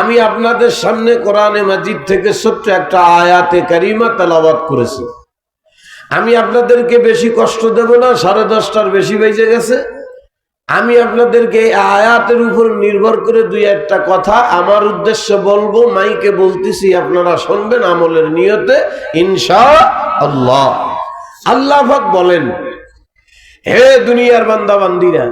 আমি আপনাদের সামনে কোরআনে মাজিদ থেকে ছোট্ট একটা আয়াতে কারিমা তালাবাদ করেছি। আমি আপনাদেরকে বেশি কষ্ট দেব না, সাড়ে দশটার বেশি বেজে গেছে। আমি আপনাদেরকে আয়াতের উপর নির্ভর করে দুই একটা কথা, আমার উদ্দেশ্যে বলব, মাইকে বলতেছি, আপনারা শুনবেন আমলের নিয়তে ইনশা আল্লাহ আল্লাহ বলেন, হে দুনিয়ার বান্দা বান্দিরা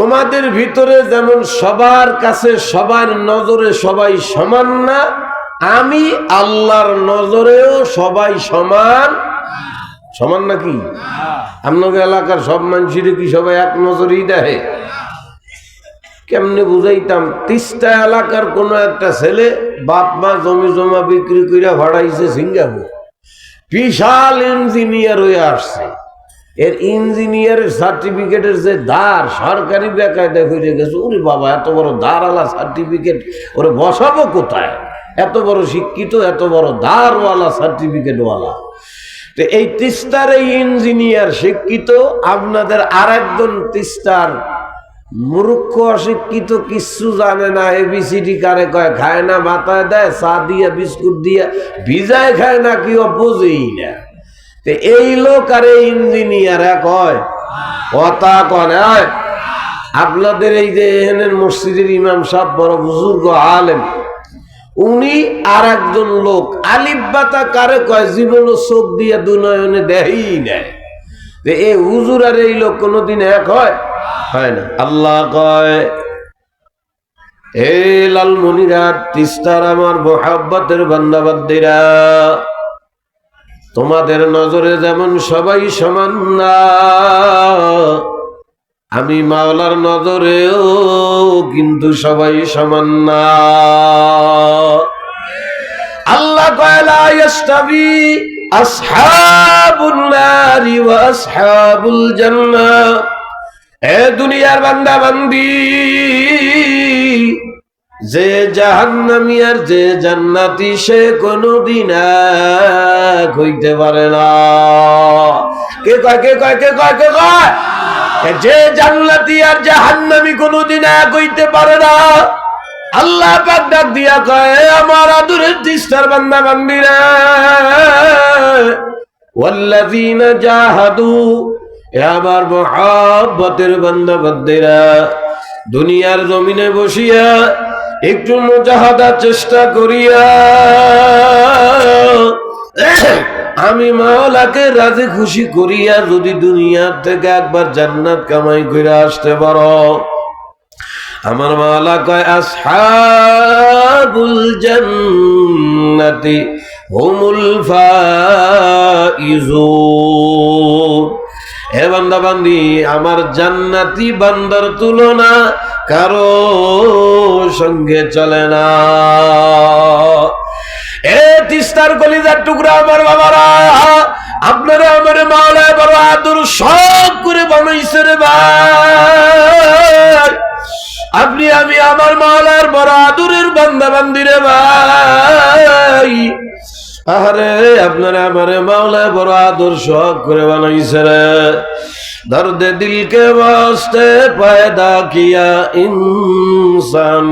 তোমাদের ভিতরে যেমন সবার কাছে সবার নজরে সবাই সমান না, আমি আল্লাহর নজরেও সবাই সমান। সমান নাকি? আপনাদের এলাকার সব মানুষের কি সবাই এক নজরেই দেখে? কেমনে বুঝাইতাম? তিস্তা এলাকার কোনো একটা ছেলে বাপ মা জমি জমা বিক্রি করে ভাড়াইছে সিঙ্গাপুর। বিশাল ইঞ্জিনিয়ার হয়ে আসছে। এর ইঞ্জিনিয়ারের সার্টিফিকেটের যে দার সরকারি বেকায়দা হয়ে গেছে ওরে বাবা, এত বড় দারওয়ালা সার্টিফিকেট, ওরে বসাবো কোথায়? এত বড় শিক্ষিত, এত বড় দারওয়ালা সার্টিফিকেটওয়ালা। তো এই তিস্তার এই ইঞ্জিনিয়ার শিক্ষিত, আপনাদের আর একজন তিস্তার মূর্খ অশিক্ষিত কিচ্ছু জানে না এবিসিডি কারে কয়, খায় না মাথায় দেয়, চা দিয়ে, বিস্কুট দিয়ে, ভিজায় খায় না কি ও বোঝেই না। এই লোক আর এই ইঞ্জিনিয়ার এক হয়। আপনাদের এই যে এখানের মসজিদের ইমাম সাহেব বড় বুজুর্গ আলেম। উনি আর একজন লোক আলিব্বাতা কারে কয়, জীবন চোখ দিয়ে দুনয়নে দেহই নেয়। যে এ হুজুর আর এই লোক কোনোদিন এক হয়? হয় না। আল্লাহ কয় হে লালমনিরা তিস্তার আমার মোহাব্বতের বান্দাবাদ্দিরা তোমাদের নজরে যেমন সবাই সমান না, আমি মাওলার নজরেও কিন্তু সবাই সমান না। আল্লাহ কয়লা ইয়াস্তাবি আসহাবুন নারি ওয়া আসহাবুল জান্নাহ। এ দুনিয়ার বান্দা বান্দি যে জাহান্নামী আর যে জান্নাতি সে কোনদিন এক হইতে পারে না। কে কয় কে কয় কে কয় কয়? যে জান্নাতি আর জাহান্নামী কোনদিন এক হইতে পারে না। আল্লাহ পাক ডাক দিয়া কয় আমার আদুরের তিস্তার বান্দা বান্দিরা ওয়াল্লাযীনা জাহাদু, এ আমার মহাব্বতের বান্দা বান্দিরা দুনিয়ার জমিনে বসিয়া একটু মুজাহাদা চেষ্টা করিয়া, আমি মাওলাকে রাজি খুশি করিয়া যদি দুনিয়ার থেকে একবার জান্নাত কামাই করে আসতে পারো। আমার মাওলা কয়, আসহাবুল জান্নাতি হুমুল ফাইজুন। হে বান্দা বান্দি আমার জান্নাতি বান্দার তুলনা কারও সঙ্গে চলে না। এ তিস্তার কলিজার টুকরা আমার বাবারা, আপনারা আমার মাওলায় বড় আদর সব করে বানাইছে রে ভাই। আপনি, আমি আমার মাওলার বড় আদরের বান্দা বান্দি রে ভাই। আহারে, আপনারা আমারে মাওলা বড় আদর্শ করে বানাইছে রে দিল দিলকে বাসতে পায়দা কিয়া ইনসান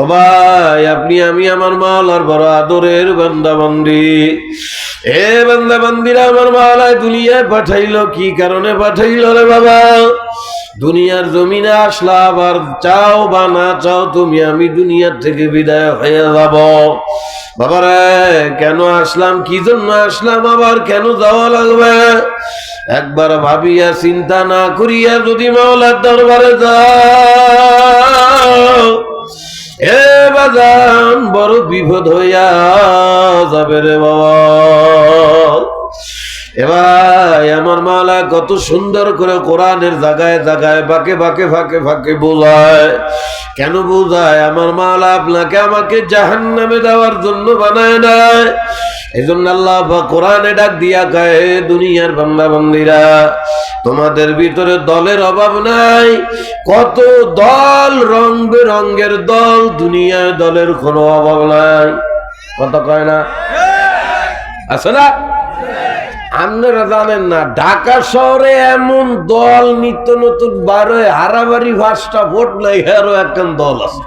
ও ভাই, আপনি, আমি আমার মাওলার বড় আদরের বান্দাবন্দি। এ বান্দাবন্দিরা আমার মাওলায় দুনিয়ায় পাঠাইলো, কি কারণে পাঠাইল রে বাবা? দুনিয়ার জমিনে আসলা, আবার চাও বা না চাও, তুমি আমি দুনিয়ার থেকে বিদায় হয়ে যাব। বাবারে, কেন আসলাম? কি জন্য আসলাম? আবার কেন যাওয়া লাগবে? একবার ভাবিয়া চিন্তা না করিয়া যদি মাওলার দরবারে যাও, এ বাজান বড় বিপদ হইয়া যাবে রে বাবা। এবার আমার মালা কত সুন্দর করে কোরআনের জায়গায় জায়গায় বাকে বাকে ফাঁকে ফাঁকে বোঝায়। কেন বোঝায়? আমার মালা আপনাকে আমাকে জাহান নামে দেওয়ার জন্য বানায় নাই। এই জন্য আল্লাহ কোরআনে ডাক দিয়া গায়ে দুনিয়ার বাংলা বান্দিরা তোমাদের ভিতরে দলের অভাব নাই। কত দল রং বেরঙ্গের দল, দুনিয়ার দলের কোনো অভাব নাই। কথা কয় না? আছে না? আপনারা জানেন না, ঢাকা শহরে এমন দল নিত্য নতুন বার হয়ে হারাবাড়ি ভাষটা ভোট নাই হেরও একখান দল আছে।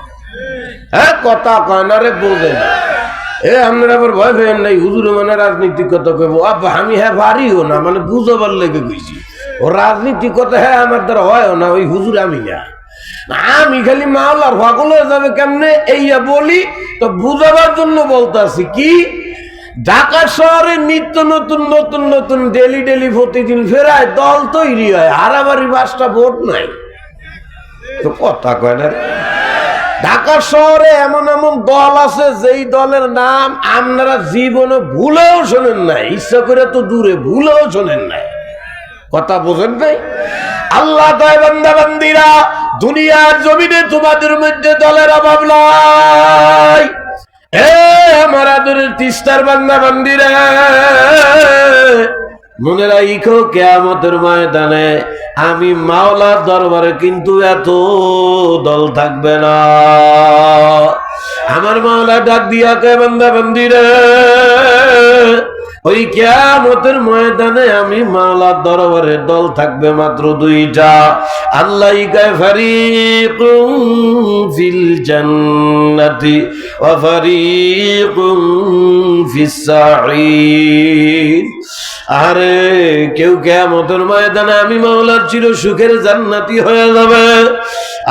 হ্যাঁ কথা কয় না রে বোঝে না। এ, আপনারা আবার ভয় পেয়েন নাই, হুজুর মানে রাজনীতি কথা কইব। আমি হ্যাঁ পারিও না মানে বুঝাবার লেগে কইছি। ও রাজনীতি কথা হ্যাঁ আমার দ্বারা হয়ও না, ওই হুজুর আমি না। আমি খালি মাওলার পাগল হয়ে যাবে কেমনে? এইয়া বলি, তো বুঝাবার জন্য বলতাছি, কি? ঢাকা শহরে নিত্য নতুন নতুন নতুন ডেলি ডেলি প্রতিদিন ফেরায়, দল তৈরি হয়, হারাবাড়ি বাসটা ভোট নাই। তো কথা কয় না। ঢাকা শহরে এমন এমন দল আছে, যেই দলের নাম আপনারা জীবনে ভুলেও শোনেন নাই, ইচ্ছা করে তো দূরে ভুলেও শোনেন নাই। কথা বোঝেন নাই? আল্লাহ দুনিয়ার জমিনে তোমাদের মধ্যে দলের অভাব নাই। আমার আদরের তিস্তার বান্দা বান্দিরা মনে রাখো কেয়ামতের ময়দানে আমি মাওলার দরবারে কিন্তু এত দল থাকবে না। আমার মাওলা ডাক দিয়া কে বান্দা বান্দিরে ওই কেয়ামতের ময়দানে আমি মাওলার দরবারে দল থাকবে মাত্র দুইটা। আল্লাহ ফারিকুম ফিল জান্নাতি ওয়া ফারিকুম ফিস আরে, কেউ কেয়ামতের ময়দানে আমি মাওলার চির সুখের জান্নাতি হয়ে যাবে।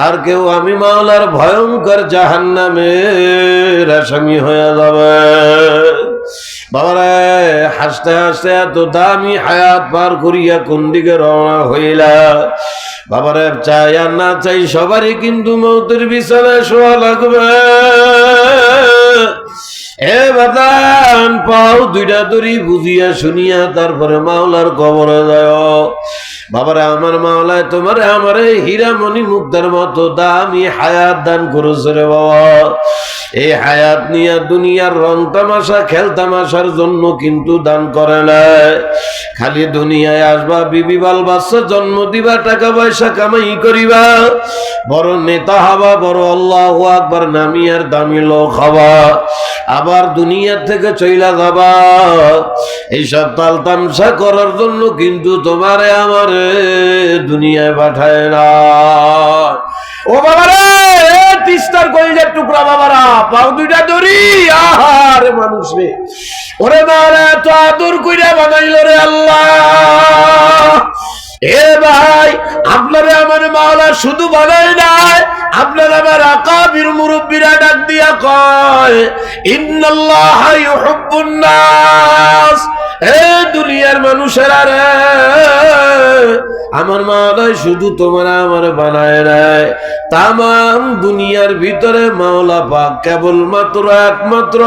আর কেউ আমি মাওলার ভয়ঙ্কর জাহান্নামের আসামি হয়ে যাবে। বাবারে, হাসতে হাসতে এত দামি হায়াত পার করিয়া কোন দিকে রওনা হইলা? বাবারে চাই আর না চাই সবারই কিন্তু মৌতের বিছানায় শোয়া লাগবে। এ বাদান, পাও দুইটা দড়ি বুঝিয়া শুনিয়া তারপরে মাওলার কবরে যায় বাবারে, আমার মাওলায় তোমারে আমারে হীরামণি মুক্তার মতো দামি হায়াত দান করেছে রে বাবা। এই হায়াত নিয়ে দুনিয়ার রং তামাশা, খেল তামাশার জন্য কিন্তু দান করে নাই খালি দুনিয়ায় আসবা, বিবি বাল বাচ্চা, জন্ম দিবা, টাকা পয়সা কামাই করিবা। বড় নেতা হবা, বড় আল্লাহ আকবার নামিয়ার দামি লোক হবা। আবার দুনিয়ার থেকে চইলা যাবা। এইসব তাল তামসা করার জন্য কিন্তু তোমারে আমারে দুনিয়ায় পাঠায় না। ও বাবারে! তিস্তার কইলের টুকরা বাবারা, পাও দুইটা দড়ি। আহারে, মানুষ রে। ওরে মারা এত আদর কইরা বানাইল রে আল্লাহ। এ ভাই আমার মাওলা শুধু বানাই নাই, আপনার আমার আকাবির মুরব্বীরা ডাক দিয়া কয়, ইন্নাল্লাহ ইউহিব্বুন নাস। এ দুনিয়ার মানুষেরা রে, আমার মাওলাই শুধু তোমার আমার বানায় নাই। তামাম দুনিয়ার ভিতরে মাওলা পাক কেবলমাত্র একমাত্র,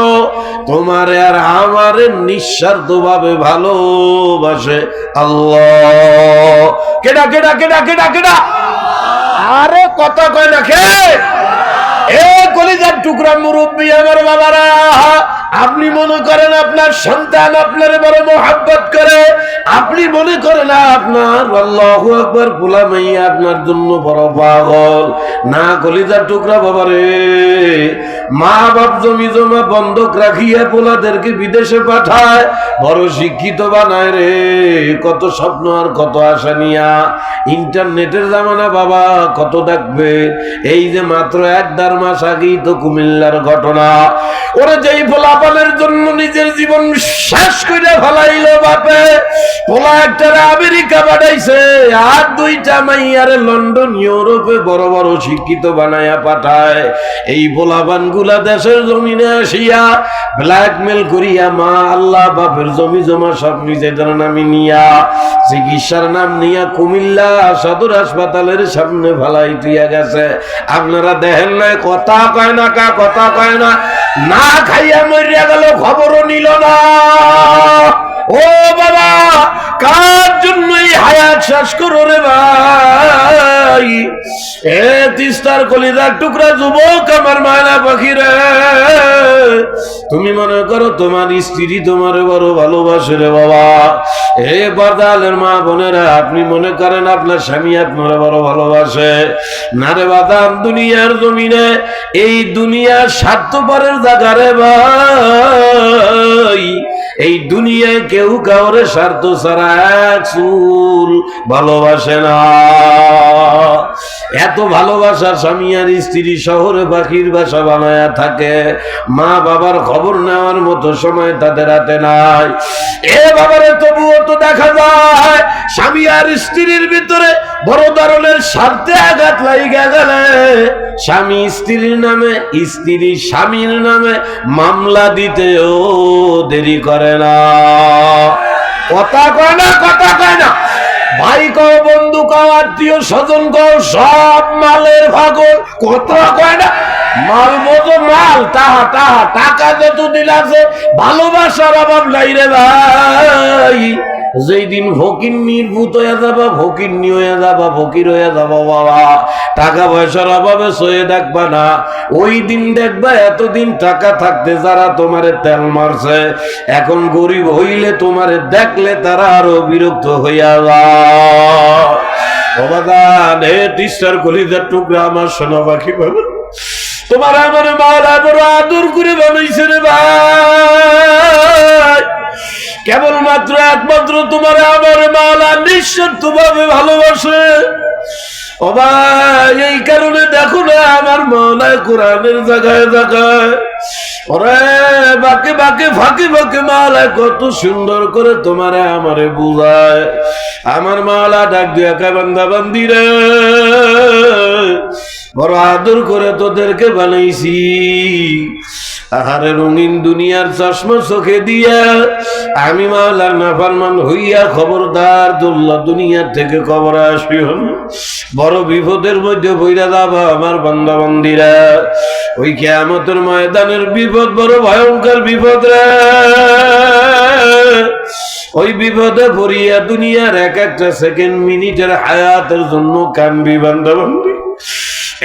তোমার আর আমার নিঃস্বার্থ ভাবে ভালোবাসে আল্লাহ। কেডা কেডা কেডা কেডা কেডা? আরে কত কয় না খে এ কলিজার টুকরা মুরব্বী আমার বাবারা, আপনি মনে করেন আপনার সন্তান আপনার বড় মোহাব্বত করে? আপনি মনে করেন আপনার আল্লাহ একবার পোলা মাইয়া আপনার জন্য বড় পাগল? না কলিজার টুকরা বাবা রে মা বাপ জমি জমা বন্ধক রাখিয়া পোলাদেরকে বিদেশে পাঠায়। বড় শিক্ষিত বানায় রে, কত স্বপ্ন আর কত আশা নিয়া। ইন্টারনেটের জামানা বাবা, কত দেখবে? এই যে মাত্র এক দেড় মাস আগেই তো কুমিল্লার ঘটনা। ওরা যেই ফলাফলের জন্য নিজের জীবন শেষ করে ফেলাইল বাপে, পোলা একটা আমেরিকা পাঠাইছে, আর দুইটা মাইয়ারে লন্ডন, ইউরোপে বড় বড় শিক্ষিত বানায়া পাঠায়। এই পোলাপান গুলা দেশের জমিনে আসিয়া ব্ল্যাকমেল করিয়া মা আল্লাহ বাপের জমি জমা সব নিজেদের নামে নিয়া, চিকিৎসার নাম নিয়া কুমিল্লা সদর হাসপাতালের সামনে ফেলাই দিয়া গেছে। আপনারা দেখেন না, কথা কয় না কা, কথা কয় না না খাইয়া মরিয়া গেল, খবরও নিল না। ও বাবা কার জন্য এই হায়াত শেষ করো রে ভাই? এ তিস্তার কলিদার টুকরা যুবক আমার মায়না পাখি রে তুমি মনে করো তোমার স্ত্রী তোমার বড় ভালোবাসে রে বাবা। এ বরদালের মা বোনেরা, আপনি মনে করেন আপনার স্বামী আপনার বড় ভালোবাসে? না রে বাদাম, দুনিয়ার জমিনে, এই দুনিয়ার স্বার্থপরের জায়গা রে ভাই। এই দুনিয়ায় কেউ কাউরে স্বার্থ ছাড়া এক চুল ভালোবাসে না। এত ভালোবাসার স্বামী আর স্ত্রী শহরে পাখির বাসা বানায়া থাকে। মা বাবার খবর নেওয়ার মতো সময় তাদের হাতে নাই। এ বাবারে তবুও তো দেখা যায়, স্বামী আর স্ত্রীর ভিতরে বড় ধরনের স্বার্থে আঘাত লাইগা গেলে, স্বামী স্ত্রীর নামে, স্ত্রী স্বামীর নামে মামলা দিতেও দেরি করে। না। কথা কয় না, কথা কয় না। ভাই কও, বন্ধু কও, আত্মীয় স্বজন কও, সব মালের ভাগল কথা কয় না, মাল মতো মাল, তাহা তাহা, টাকা যত দিল আছে, ভালোবাসার অভাব নাই রে ভাই। যেই দিন ফকির নির্ভূত হয়ে যাবা ফকির হয়ে যাবা, ফকির হয়ে যাবা বাবা টাকা পয়সার অভাবে সয়ে দেখবা না। ওই দিন দেখবা এতদিন টাকা থাকতে যারা তোমারে তেল মারছে। এখন গরিব হইলে তোমারে দেখলে তারা আরও বিরক্ত হইয়া যায়। বাবাদান হে তিস্তার কলিজার টুকরা আমার সোনা পাখি বাবা। তোমার আমার মালা বড় আদর করে বানাইছে রে ভাই। কেবলমাত্র একমাত্র তোমার আমার মালা নিঃস্বার্থ ভাবে ভালোবাসে। ও এই কারণে দেখো না আমার মালায় কোরআনের জায়গায় জায়গায়। ওরে, বাকে বাকে, ফাঁকে ফাঁকে মালায় কত সুন্দর করে তোমারে আমারে বুঝায়। আমার মালা ডাক দিয়া কে বান্দা বান্দি রে? বড় আদর করে তোদেরকে বানাইছি। আহারে রঙিন দুনিয়ার চশমা চোখে দিয়া আমি মাওলার নাফারমান হইয়া খবরদার দুল্লা দুনিয়ার থেকে খবর আসিও না। বড় বিপদের মধ্যে বইরা যাব আমার বান্দা বন্দিরা ওই কেয়ামতের ময়দানের বিপদ বড় ভয়ঙ্কর বিপদ রে। ওই বিপদে ভরিয়া দুনিয়ার এক একটা সেকেন্ড মিনিটের হায়াতের জন্য কানবি বান্দা বান্দি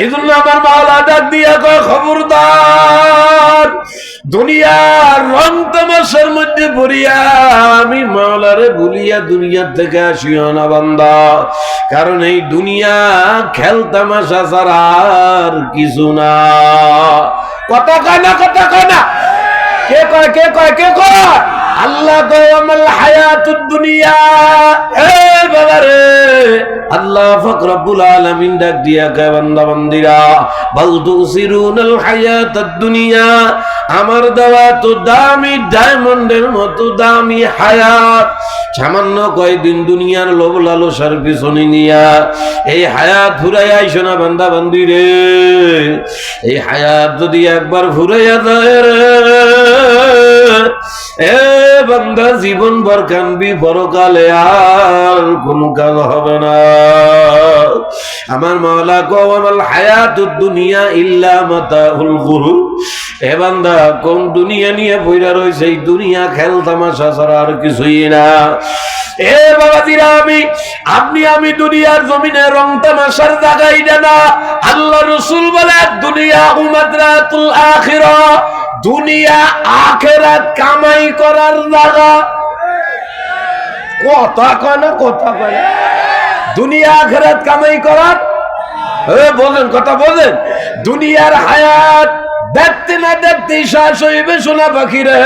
এই জন্য আমার মাওলা ডাক দিয়া কয়, খবরদার, দুনিয়ার রং তামাশার মধ্যে পড়িয়া আমি মাওলারে ভুলিয়া দুনিয়ার থেকে আসিও না, বান্দা। কারণ এই দুনিয়া খেল তামাশা ছাড়া কিছু না। কথা কয় না, কথা কয় না। কে কয় কে কয় কে কয়? আল্লাহ কয়, আমাল হায়াতুদ দুনিয়া। এ আল্লাহ ফকরাবুল আলামিন ডাক দিয়া কয়, বান্দা, বান্দিরা, বল তুসিরুনাল হায়াতাদ দুনিয়া। আমার দেওয়া তো দামি ডায়মন্ডের মতো দামি হায়াত। সামান্য কয়দিন দুনিয়ার লোভ লালসার পিছনে নিয়া এই হায়াত ফুরাই আইসো না, বান্দা বান্দি রে এই হায়াত যদি একবার ফুরাইয়া যায় রে বান্দা জীবন ভর কানবি পরকালে আর কোন কাজ হবে না। আমার মাওলা কওয়াল হায়াতুদ দুনিয়া ইল্লা মাতাউল গুরুর এ বান্দা, কোন দুনিয়া নিয়ে বইরা রয়েছে, এই দুনিয়া খেল তামাশা ছাড়া আর কিছুই না। এ আমি, আপনি, আমি দুনিয়ার জমিনে রং তামাশার জায়গায় না আল্লাহ রসুল বলে দুনিয়া উমাদ্রাতুল আখিরা। দুনিয়া আখেরাত কামাই করার জায়গা কথা কয় না, কথা কয় না। দুনিয়া আখেরাত কামাই করার? বলেন, কথা বলেন। দুনিয়ার হায়াত দেখতে না দেখতে শ্বাস হইবে সোনা পাখি রে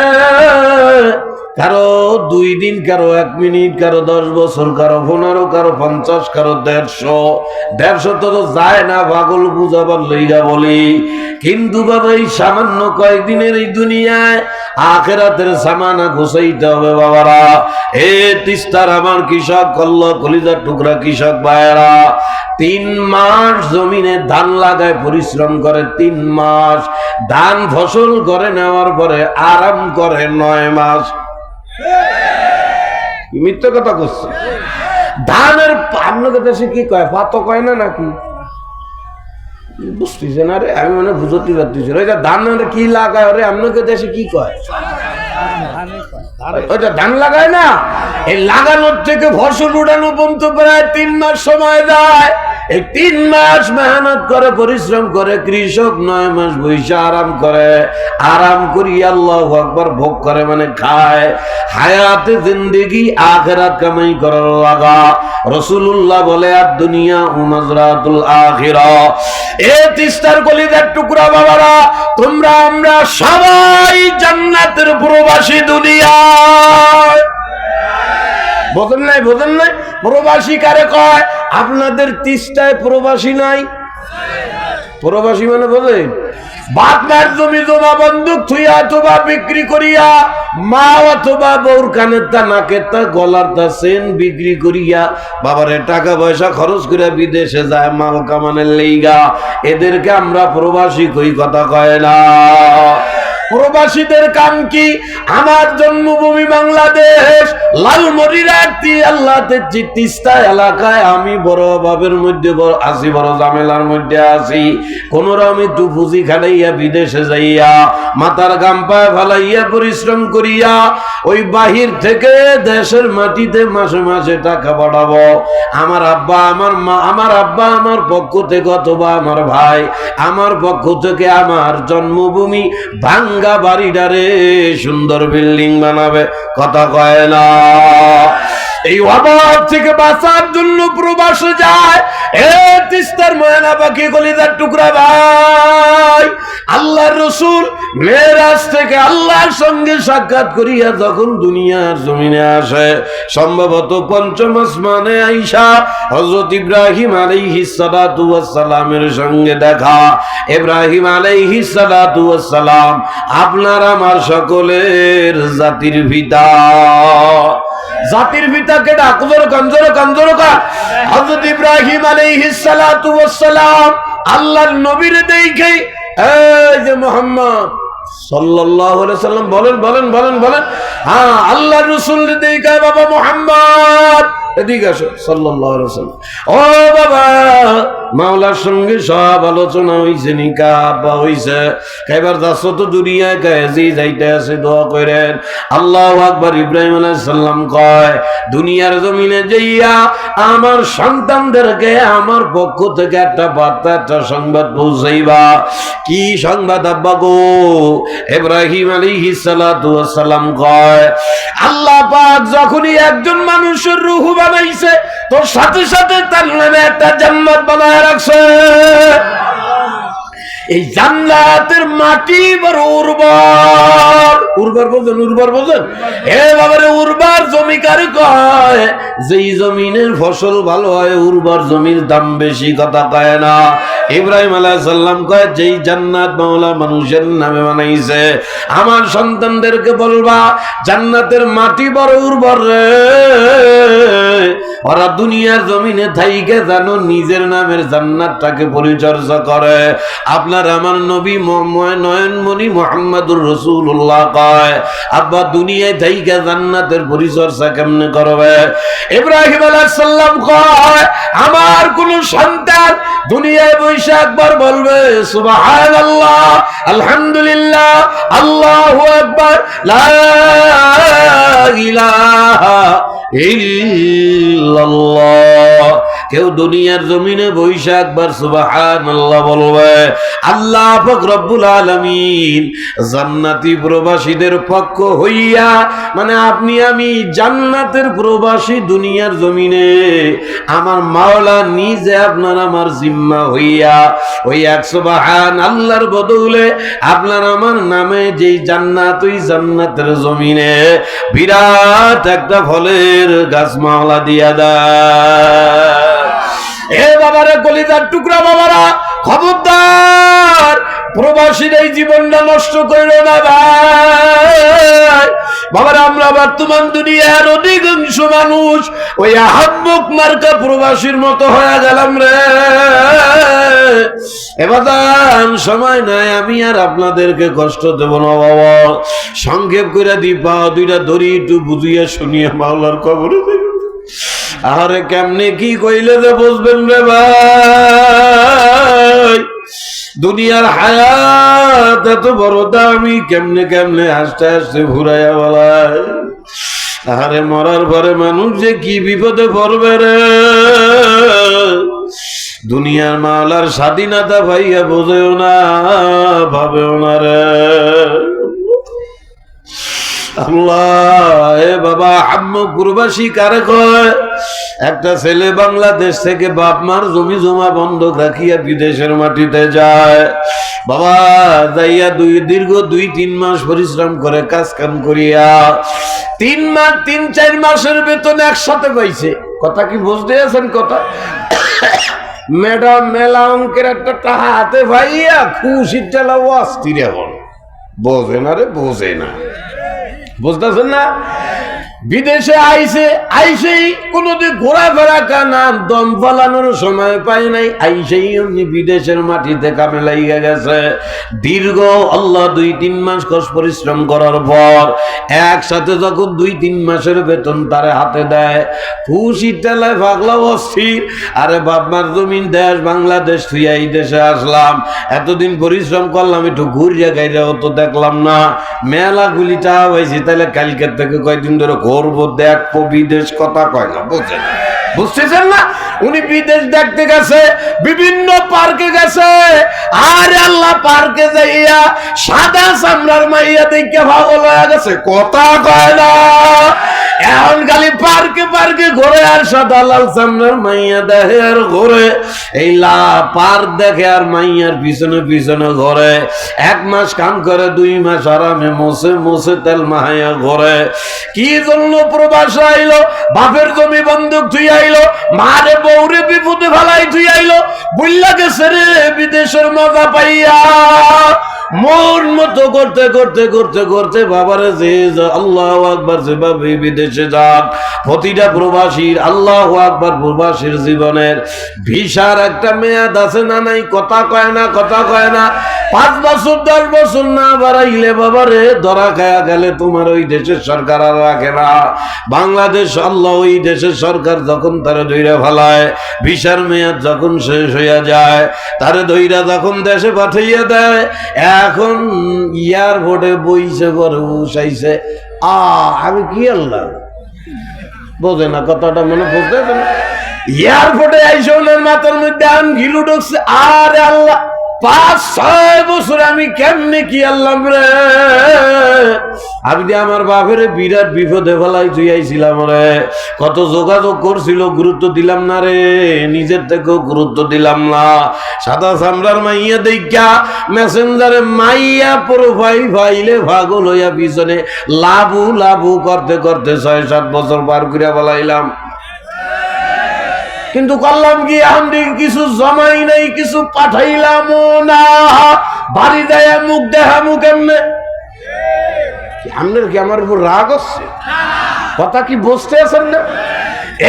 কারও দুই দিন, কারও এক মিনিট, কারও দশ বছর, কারও পনেরো, কারও পঞ্চাশ, কারও দেড়শো। দেড়শো তো যায় না, পাগল বুঝাবার লইগা বলি। কিন্তু বাবা, এই সামান্য কয়েকদিনের এই দুনিয়ায় আখেরাতের সামানা ঘুষাইতে হবে বাবারা। এ তিস্তার আমার কৃষক, কল্ল, কলিজার টুকরা কৃষক ভাইয়েরা, তিন মাস জমিনে ধান লাগায় পরিশ্রম করে, তিন মাস ধান ফসল করে নেওয়ার পরে আরাম করে নয় মাস। মিথ্যে কথা করছে? ধানের আপনাদের দেশে কি কয়? পাত কয় না নাকি? বুঝতেছে না রে, আমি মানে বুঝতে পারতেছি ওই যে ধানের কি লাগায় রে আপনাদের দেশে কি কয়? ওইটা ধান লাগায় না? এই লাগানোর থেকে ফসল উঠানো পর্যন্ত প্রায় তিন মাস সময় যায় এই তিন মাস মেহনত করে, পরিশ্রম করে, কৃষক নয় মাস বৈশা আরাম করে। আরাম করি, আল্লাহ আকবার ভোগ করে মানে খায়। হায়াতে, জিন্দেগি, আখেরাত কামাই করার লাগা। রসুল্লাহ বলে, আর দুনিয়া উমাজরাতুল আখিরা। এ তিস্তার কলিজার টুকরা বাবারা, তোমরা আমরা সবাই জান্নাতের প্রবাসী দুনিয়ায়। বোঝেন নাই বোঝেন নাই। প্রবাসী কারে কয়? আপনাদের তিস্তায় প্রবাসী নাই। প্রবাসী মানে বলেন বাপ জমি জমা বন্দুক থুইয়া অথবা বিক্রি করিয়া, মা অথবা বউর কানের তা, নাকের তা, গলার তা সেন বিক্রি করিয়া, বাবারে টাকা পয়সা খরচ করে বিদেশে যায়, মাল কামানের লেইগা। এদেরকে আমরা প্রবাসী কই কথা কয় না। প্রবাসীদের কাম কি? আমার জন্মভূমি বাংলাদেশ। লালমরিরাটি আল্লাহ তিস্তা এলাকায় আমি বড় অভাবের মধ্যে আছি, বড় ঝামেলার মধ্যে আছি। কোন আমি একটু পুঁজি খাটাইয়া বিদেশে যাইয়া, মাথার গাম পায়ে পরিশ্রম করিয়া, ওই বাহির থেকে দেশের মাটিতে মাসে মাসে টাকা পাঠাবো। আমার আব্বা, আমার মা, আমার আব্বা আমার পক্ষ থেকে অথবা আমার ভাই, আমার পক্ষ থেকে আমার জন্মভূমি ভাঙ্গা বাড়িটারে সুন্দর বিল্ডিং বানাবে। কথা কয় না। এই অভাব থেকে বাঁচার জন্য প্রবাসে যায়। এ তিস্তার ময়না পাখি কলিদার টুকরা ভাই। আল্লাহর রসুল মেয়েরাজ থেকে আল্লাহর সঙ্গে সাক্ষাৎ করিয়া যখন দুনিয়ার জমিনে আসে, সম্ভবত পঞ্চম আসমানে আইসা হজরত ইব্রাহিম ওয়াস সালামের সঙ্গে দেখা। ইব্রাহিম ওয়াস সালাম আপনার আমার সকলের জাতির পিতা। জাতির পিতা কেডা? আকবর কঞ্জর কঞ্জর কা? হযরত ইব্রাহিম আলাইহিস সালাতু ওয়াস সালাম আল্লাহর নবীর দেখে, এই যে মোহাম্মদ সাল্লাল্লাহু আলাইহি সাল্লাম বলেন বলেন বলেন বলেন হ্যাঁ আল্লাহর রাসূল দেখে, বাবা মোহাম্মদ এদিকে আসো সাল্লাম ও বাবা, মাওলার সঙ্গে সব আলোচনা হইছে নিকা বা হইছে। এবার যাচ্ছ তো দুনিয়ায় কাজী যাইতে আছে, দোয়া করেন। আল্লাহু আকবার ইব্রাহিম আলাইহিস সালাম কয়, দুনিয়ার জমিনে যাইয়া আমার সন্তানদেরকে আমার পক্ষ থেকে একটা বার্তা, একটা সংবাদ পৌঁছাইবা। কি সংবাদ, আব্বা গো? ইব্রাহিম ওয়াস সালাম কয়, আল্লাহ পাক যখনই একজন মানুষের রূহ বানাইছে তোর সাথে সাথে তার নামে একটা জান্নাত বানায় রাখছে। এই জান্নাতের মাটি বড় উর্বর। উর্বর বোঝেন উর্বর বোঝেন? এ বাবারে, উর্বর জমি কারে কয়? যেই জমিনের ফসল ভালো হয়, উর্বর জমির দাম বেশি, কথা কয় না। ইব্রাহিম আলাইহিস সালাম কয়, যেই জান্নাত মাওলা মানুষের নামে বানাইছে, আমার সন্তানদেরকে বলবা, জান্নাতের মাটি বড় উর্বর রে। ওরা দুনিয়ার জমিনে থাইকে জানো নিজের নামের জান্নাতটাকে পরিচর্যা করে। আপনার আমার নবী নয়নমণি মোহাম্মদুর রসুল্লাহ কয়, আব্বা, দুনিয়ায় থাইকে জান্নাতের পরিচর্যা কেমনে করবে? ইব্রাহিম আলাইহিস কয়, আমার কোন সন্তান দুনিয়ায় বসে একবার বলবে, সুবহানাল্লাহ, আলহামদুলিল্লাহ, আল্লাহু আকবার, লা ইলাহা ইল্লাল্লাহ। কেউ দুনিয়ার জমিনে বৈশা একবার সুবহানাল্লাহ বলবে, আল্লাহ রব্বুল আলামিন জান্নাতি প্রবাসীদের পক্ষ হইয়া মানে আপনি আমি জান্নাতের প্রবাসী দুনিয়ার জমিনে, আমার মাওলা নিজে আপনার আমার জিম্মা হইয়া, ওই এক সুবহান আল্লাহর বদলে আপনার আমার নামে যেই জান্নাত, ওই জান্নাতের জমিনে বিরাট একটা ফলের গাছ মাওলা দিয়া দেয়। এ বাবারা কলিজার টুকরা বাবারা, খবরদার, প্রবাসীর এই জীবনটা নষ্ট করল না ভাই। বাবার, আমরা বর্তমান দুনিয়ার অধিকাংশ মানুষ ওই আহাম্মক মার্কা প্রবাসীর মতো হয়ে গেলাম রে। এবার সময় নাই, আমি আর আপনাদেরকে কষ্ট দেব না বাবা। সংক্ষেপ করে দি পা দুইটা ধরি, একটু বুঝিয়ে শুনিয়ে মাওলার দেব আরে কেমনে কি কইলে যে বুঝবেন রে ভাই? দুনিয়ার হায়াত এত বড় দামি, কেমনে কেমনে হাসতে হাসতে ঘুরাইয়া বলায় আরে মরার পরে মানুষ যে কি বিপদে পড়বে রে? দুনিয়ার মালার স্বাধীনতা ভাইয়া বোঝেও না, ভাবেও না রে। বাবা, আম্মু প্রবাসী কারে একটা ছেলে বাংলাদেশ থেকে বাপ মার জমি জমা বন্ধক রাখিয়া বিদেশের মাটিতে যায়। বাবা, যাইয়া দুই, দীর্ঘ দুই, তিন মাস পরিশ্রম করে কাজ কাম করিয়া তিন মাস, তিন, চার মাসের বেতন একসাথে পাইছে কথা কি বুঝতে আছেন কথা? ম্যাডাম, মেলা অঙ্কের একটা টাকা হাতে ভাইয়া খুশির টেলা অস্থির এখন বোঝে না রে, বোঝে না। বুঝতেছেন না? বিদেশে আইসে, আইসেই কোনোদিন ঘোরাফেরা কানা, দম ফালানোর সময় পাই নাই, আইসেই এমনি বিদেশের মাটিতে কামে লাইগা গেছে। দীর্ঘ আল্লাহ দুই তিন মাস কষ্ট পরিশ্রম করার পর, একসাথে যখন দুই তিন মাসের বেতন তারে হাতে দেয়, খুশি টেলায় পাগলা অস্থির, আরে বাপমার জমিন দেশ বাংলাদেশ তুই এই দেশে আসলাম, এতদিন পরিশ্রম করলাম, একটু ঘুরিয়া গাইরাও তো দেখলাম না মেলা গুলি টাকা পাইছি তাহলে কালকের থেকে কয়েকদিন ধরে ঘুরবো দেখব, বিদেশ কথা কয় না। বুঝতেছেন না? উনি বিদেশ দেখতে গেছে, বিভিন্ন পার্কে গেছে। আর আল্লাহ, পার্কে যাইয়া সাদা চামড়ার মাইয়া দেখে ভালো লাগা গেছে। কথা কয় না। এখন খালি পার্কে পার্কে আর সাদা লাল চামড়ার মাইয়া দেখে আর এই লা দেখে আর মাইয়ার পিছনে পিছনে এক মাস কাম করে, দুই মাস আরামে মোসে মোসে তেল মাহাইয়া ঘরে। কি জন্য প্রবাস আইলো? বাপের জমি বন্দুক তুই আইলো, মারে বৌরে বিপদে ফেলাই তুই আইলো। বুল্লা গেছে রে বিদেশের মজা পাইয়া। মন মতো করতে করতে করতে করতে বাবারে আল্লাহ আকবার যেভাবে বিদেশে যাক প্রতিটা প্রবাসীর আল্লাহ আকবার প্রবাসীর জীবনের ভিসার একটা মেয়াদ আছে না নাই? কথা কয় না, কথা কয় না। পাঁচ বছর, দশ বছর না বাড়াইলে বাবারে ধরা খায়া গেলে তোমার ওই দেশের সরকার আর রাখে না। বাংলাদেশ, আল্লাহ ওই দেশের সরকার যখন তারা ধৈরা ফেলায়, ভিসার মেয়াদ যখন শেষ হইয়া যায়, তারে ধৈরা যখন দেশে পাঠাইয়া দেয় এখন ইয়ার এয়ারপোর্টে বইছে, ঘরে উসাইছে আ, আমি কি আল্লাহ? বোঝে না কথাটা, মনে বুঝতে এয়ারপোর্টে আইসে মাথার মধ্যে আম ঘিলু ঢুকছে। আরে আল্লাহ পাঁচ আমি কেমনে কি রে? আমার বাপের বিরাট বিপদে রে, কত যোগাযোগ করছিল, গুরুত্ব দিলাম না রে, নিজের থেকেও গুরুত্ব দিলাম না। সাদা চামড়ার মাইয়া দেখা মেসেঞ্জারে মাইয়া প্রোফাইল ফাইলে ভাগল হইয়া পিছনে লাভু লাভু করতে করতে ছয়, সাত বছর পার করিয়া বলাইলাম কিন্তু করলাম কি আমি কিছু জমাই নাই, কিছু পাঠাইলাম না। বাড়ি দেয় মুখ দেখা মুখ এমনে আপনার কি আমার উপর রাগ হচ্ছে? কথা কি বসতে আছেন না?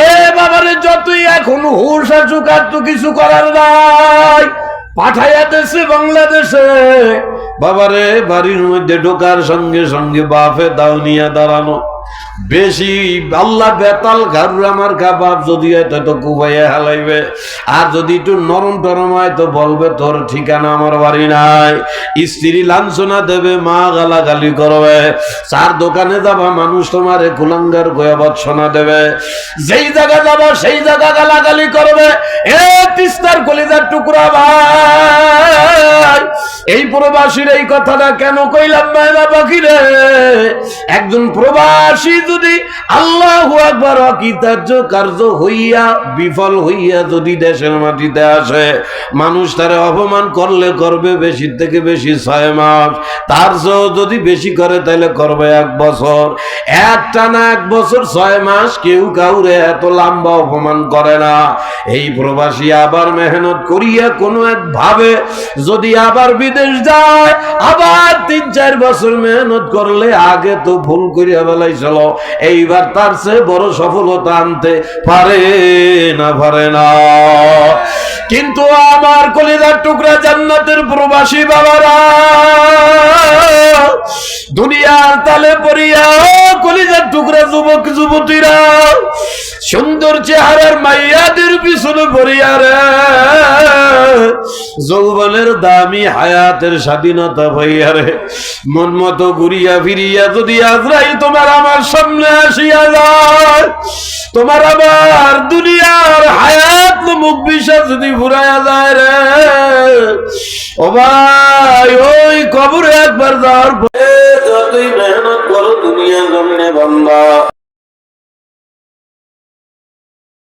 এ বাবারে, যতই এখন হুশ আসুক তো কিছু করার নাই। পাঠাইয়া দেশে বাংলাদেশে। বাবারে, বাড়ির মধ্যে ঢোকার সঙ্গে সঙ্গে বাপে দাও নিয়ে দাঁড়ানো। বেশি আল্লাহ বেতাল ঘাড়ু আমার কাবাব যদি হয় তো কুবাইয়া হালাইবে। আর যদি একটু নরম টরম হয় তো বলবে, তোর ঠিকানা আমার বাড়ি নাই। স্ত্রী লাঞ্ছনা দেবে, মা গালাগালি করবে। চার দোকানে যাবা, মানুষ তোমারে কুলাঙ্গার গয়া বৎসনা দেবে। যেই জায়গা যাবা, সেই জায়গা গালাগালি করবে। এ তিস্তার কলিজার টুকরা ভাই, এই প্রবাসীর এই কথাটা কেন কইলাম মায়না পাখি রে একজন প্রবাসী যদি আল্লাহ একবার অকৃতার্য কার্য হইয়া, বিফল হইয়া যদি দেশের মাটিতে আসে, মানুষ তারে অপমান করলে করবে বেশি থেকে বেশি ছয় মাস। তার যদি বেশি করে তাহলে করবে এক বছর। একটা না এক বছর ছয় মাস কেউ কাউরে এত লম্বা অপমান করে না। এই প্রবাসী আবার মেহনত করিয়া কোনো এক ভাবে যদি আবার বিদেশ যায়, আবার তিন চার বছর মেহনত করলে আগে তো ভুল করিয়া বেলাই বেলাইছিল এইবার তার চেয়ে বড় সফলতা আনতে পারে না পারে না। কিন্তু আমার কলিদার টুকরা জান্নাতের প্রবাসী বাবারা দুনিয়ার তালে পড়িয়া কলিজার টুকরা যুবক, যুবতীরা, সুন্দর চেহারার মাইয়াদের পিছনে পড়িয়া রে। যৌবনের দামি হায়াতের স্বাধীনতা ভাইয়া রে। মন মতো ঘুরিয়া ফিরিয়া যদি আজরাই তোমার আমার সামনে আসিয়া যায়, তোমার আবার দুনিয়ার হায়াত মুখ বিশ্বাস যদি ঘুরাইয়া যায় রে। ও ভাই, ওই কবরে একবার যাওয়ার যতই মেহনত করো দুনিয়া জন্য বান্দা